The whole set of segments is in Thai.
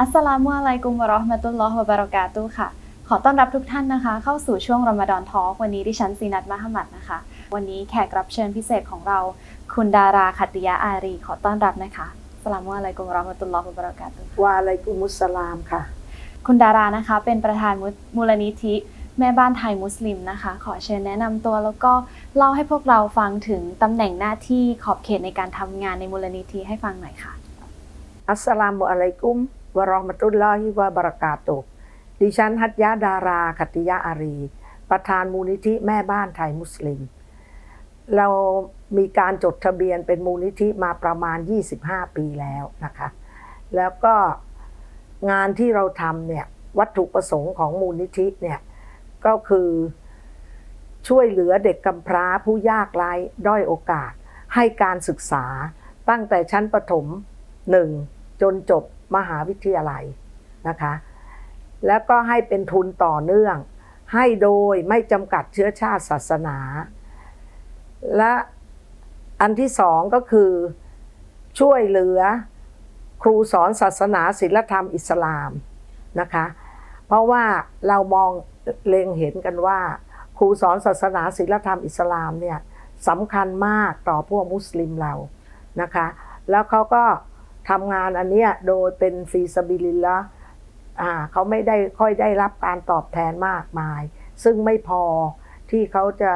อัสสลามุอะลัยกุมวะเราะห์มะตุลลอฮ์วะบะเราะกาตุฮ์ค่ะ ขอต้อนรับทุกท่านนะคะ เข้าสู่ช่วงรอมฎอนทอล์กวันนี้ดิฉันซีนัทมะฮัมหมัดนะคะ วันนี้แขกรับเชิญพิเศษของเรา คุณดาราขัตติยะอารี ขอต้อนรับนะคะอัสสลามุอะลัยกุมวะเราะห์มะตุลลอฮ์วะบะเราะกาตุฮ์วาอะลัยกุมุสสลามค่ะ คุณดารานะคะ เป็นประธานมูมูลนิธิ แม่บ้านไทยมุสลิมนะคะ ขอเชิญแนะนำตัวแล้วก็เล่าให้พวกเราฟังถึงตำแหน่งหน้าที่ขอบเขตในการทำงานในมูลนิธิให้ฟังหน่อยค่ะ อัสสลามุอะลัยกุม วะเรามตุลลอฮิวะบราะกาตุดิฉันฮัตยะดาราขติยะอารี ประธานมูลนิธิแม่บ้านไทยมุสลิม เรามีการจดทะเบียนเป็นมูลนิธิมาประมาณ 25 ปีแล้วนะคะ แล้วก็งานที่เราทำเนี่ยวัตถุประสงค์ของมูลนิธิเนี่ยก็คือช่วยเหลือเด็กกำพร้าผู้ยากไร้ด้อยโอกาส ให้การศึกษาตั้งแต่ชั้นประถมหนึ่งจนจบ มหาวิทยาลัยนะคะ แล้วก็ให้เป็นทุนต่อเนื่อง ให้โดยไม่จำกัดเชื้อชาติศาสนา และอันที่สองก็คือช่วยเหลือครูสอนศาสนาศิลธรรมอิสลามนะคะ เพราะว่าเรามองเล็งเห็นกันว่า ครูสอนศาสนาศิลธรรมอิสลามเนี่ยสำคัญมากต่อพวกมุสลิมเรานะคะ แล้วเขาก็ ทำงานอันเนี้ยโดยเป็นฟีซาบิลิลละเขาไม่ได้ค่อยได้รับการตอบแทนมากมาย ซึ่งไม่พอที่เขาจะ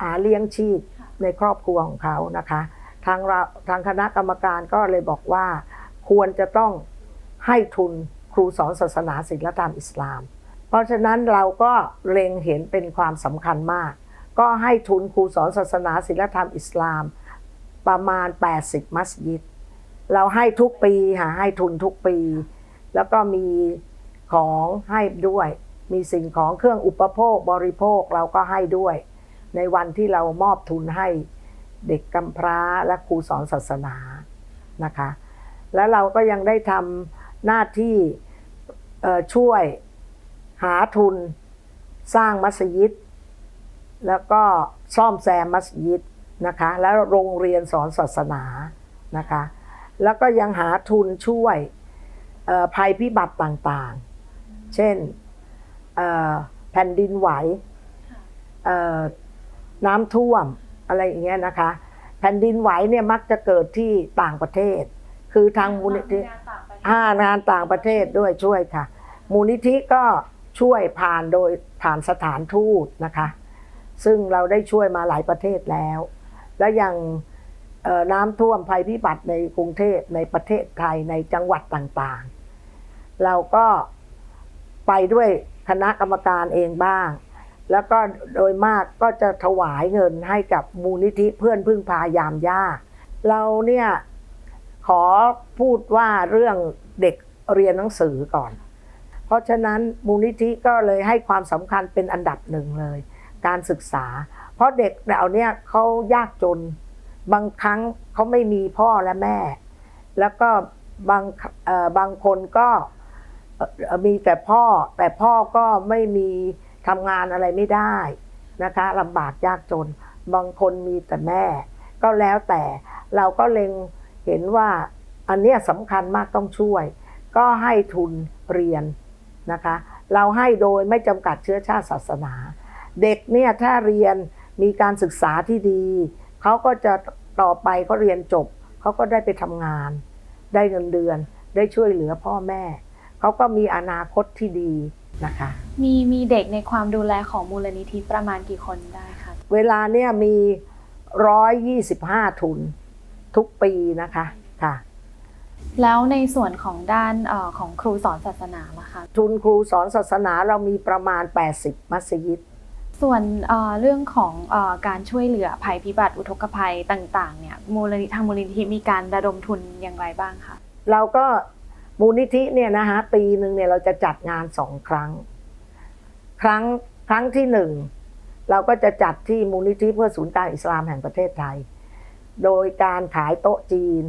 หาเลี้ยงชีพในครอบครัวของเขานะคะ ทางเราทางคณะกรรมการก็เลยบอกว่า ควรจะต้องให้ทุนครูสอนศาสนาศิลธรรมอิสลาม เพราะฉะนั้นเราก็เล็งเห็นเป็นความสำคัญมาก ก็ให้ทุนครูสอนศาสนาศิลธรรมอิสลาม ประมาณ 80 มัสยิด เราให้ทุกปีค่ะให้ทุนทุกปี แล้วก็มีของให้ด้วย มีสิ่งของเครื่องอุปโภคบริโภคเราก็ให้ด้วย ในวันที่เรามอบทุนให้เด็กกำพร้าและครูสอนศาสนานะคะ แล้วเราก็ยังได้ทำหน้าที่ช่วยหาทุนสร้างมัสยิด แล้วก็ซ่อมแซมมัสยิดนะคะ แล้วโรงเรียนสอนศาสนานะคะ แล้วก็ยังหาทุนช่วยเอ่อภัยพิบัติต่างๆ เช่นเอ่อแผ่นดินไหวเอ่อน้ำท่วมอะไรอย่างเงี้ยนะคะ แผ่นดินไหวเนี่ยมักจะเกิดที่ต่างประเทศ คือทางมูลนิธิอ่างานต่างประเทศด้วยช่วยค่ะ มูลนิธิก็ช่วยผ่านโดยผ่านสถานทูตนะคะ ซึ่งเราได้ช่วยมาหลายประเทศแล้ว แล้วอย่างเอ่อ น้ำท่วมภัยพิบัติในกรุงเทพในประเทศไทยในจังหวัดต่างๆ เราก็ไปด้วยคณะกรรมการเองบ้าง แล้วก็โดยมากก็จะถวายเงินให้กับมูลนิธิเพื่อนพึ่งพายามยากเราเนี่ยขอพูดว่าเรื่องเด็กเรียนหนังสือก่อน เพราะฉะนั้นมูลนิธิก็เลยให้ความสำคัญเป็นอันดับหนึ่งเลย การศึกษา เพราะเด็กเหล่านี้เขายากจน บางครั้งเขาไม่มีพ่อและแม่ แล้วก็บางบางคนก็มีแต่พ่อ แต่พ่อก็ไม่มีทำงานอะไรไม่ได้นะคะลำบากยากจน บางคนมีแต่แม่ ก็แล้วแต่เราก็เล็งเห็นว่าอันนี้สำคัญมากต้องช่วย ก็ให้ทุนเรียนนะคะ เราให้โดยไม่จำกัดเชื้อชาติศาสนา เด็กเนี่ยถ้าเรียนมีการศึกษาที่ดี เขาก็จะต่อไปเขาเรียนจบ เขาก็ได้ไปทำงาน ได้เงินเดือน ได้ช่วยเหลือพ่อแม่ เขาก็มีอนาคตที่ดีนะคะ มีมีเด็กในความดูแลของมูลนิธิประมาณกี่คนได้คะเวลาเนี่ยมีร้อยยี่สิบห้าทุนทุกปีนะคะค่ะ แล้วในส่วนของด้านเออของครูสอนศาสนาล่ะคะ ทุนครูสอนศาสนาเรามีประมาณ 80 มัสยิด ส่วนเรื่องของอการช่วยเหลือภัยพิบัติอุทกภัยต่างๆเนี่ยมูลนิธิทางมูลนิธิมีการระดมทุนอย่างไรบ้างคะเราก็มูลนิธิเนี่ยนะคะปีหนึ่งเนี่ยเราจะจัดงานสองครั้ง ครั้งครั้งที่หนึ่งเราก็จะจัดที่มูลนิธิเพื่อศูนย์การอิสลามแห่งประเทศไทย โดยการขายโต๊ะจีน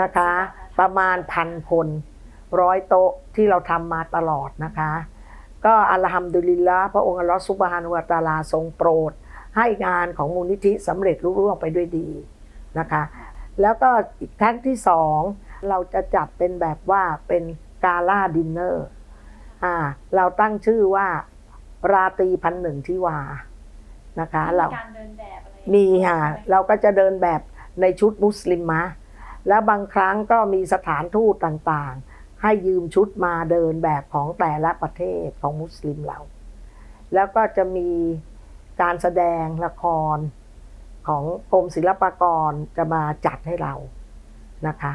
นะคะ ประมาณพันคนร้อยโต๊ะที่เราทำมาตลอดนะคะ ก็อัลฮัมดุลิลละห์พระองค์อัลลอฮฺซุบฮานุวะตะอาลาทรงโปรด ให้งานของมูลนิธิสำเร็จรุ่ร่วงไปด้วยดีนะคะ แล้วก็อีกครั้งที่สองเราจะจัดเป็นแบบว่าเป็นกาล่าดินเนอร์อ่าเราตั้งชื่อว่าราตรีพันหนึ่งทิวานะคะเราการเดินแบบอะไรมีค่ะเราก็จะเดินแบบในชุดมุสลิมมะแล้วบางครั้งก็มีสถานทูตต่างๆ ให้ยืมชุดมาเดินแบบของแต่ละประเทศของมุสลิมเรา แล้วก็จะมีการแสดงละครของกรมศิลปากรจะมาจัดให้เรานะคะ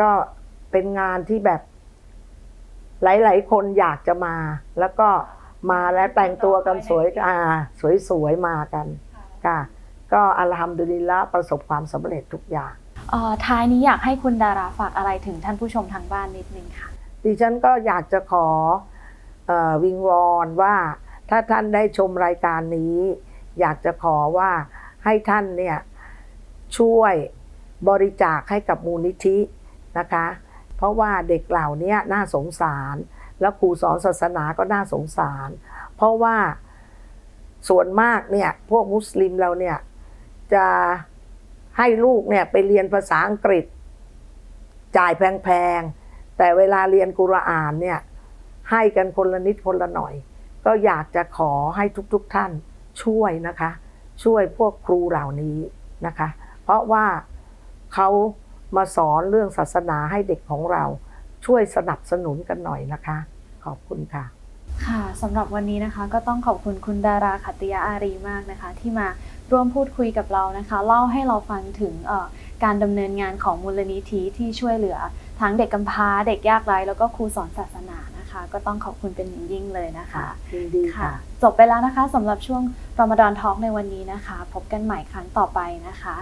ก็เป็นงานที่แบบหลาย ๆ คนอยากจะมา แล้วก็มาแล้วแต่งตัวกันสวยอ่าสวย ๆ มากันค่ะ ก็อัลฮัมดุลิลละประสบความสำเร็จทุกอย่างเอ่อ ท้ายนี้อยากให้คุณดาราฝากอะไรถึงท่านผู้ชมทางบ้านนิดนึงค่ะ ดิฉันก็อยากจะขอออวิงวอนว่าถ้าท่านได้ชมรายการนี้ อยากจะขอว่าให้ท่านเนี่ยช่วยบริจาคให้กับมูลนิธินะคะ เพราะว่าเด็กเหล่านี้น่าสงสาร แล้วครูสอนศาสนาก็น่าสงสาร เพราะว่าส่วนมากเนี่ยพวกมุสลิมเราเนี่ยจะ ให้ลูกเนี่ยไปเรียนภาษาอังกฤษ จ่ายแพงๆ แต่เวลาเรียนกุรอานเนี่ยให้กันคนละนิดคนละหน่อย ก็อยากจะขอให้ทุกๆทท่านช่วยนะคะ ช่วยพวกครูเหล่านี้นะคะ เพราะว่าเขามาสอนเรื่องศาสนาให้เด็กของเราช่วยสนับสนุนกันหน่อยนะคะ ขอบคุณค่ะ ค่ะสำหรับวันนี้นะคะ ก็ต้องขอบคุณคุณดาราขัตติยาอารีมากนะคะ ที่มา ร่วมพูดคุยกับเรานะคะ เล่าให้เราฟังถึงเอ่อการดำเนินงานของมูลนิธิที่ช่วยเหลือ ทั้งเด็กกำพร้าเด็กยากไร้แล้วก็ครูสอนศาสนานะคะ ก็ต้องขอบคุณเป็นอย่างยิ่งเลยนะคะยินดีค่ะ จบไปแล้วนะคะสำหรับช่วงรอมฎอนทอล์กในวันนี้นะคะ พบกันใหม่ครั้งต่อไปนะคะ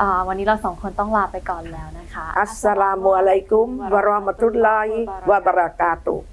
อ่าวันนี้เราสองคนต้องลาไปก่อนแล้วนะคะ อัสสลามุอะลัยกุมวะเราะห์มะตุลลอฮิวะบะเราะกาตุฮ์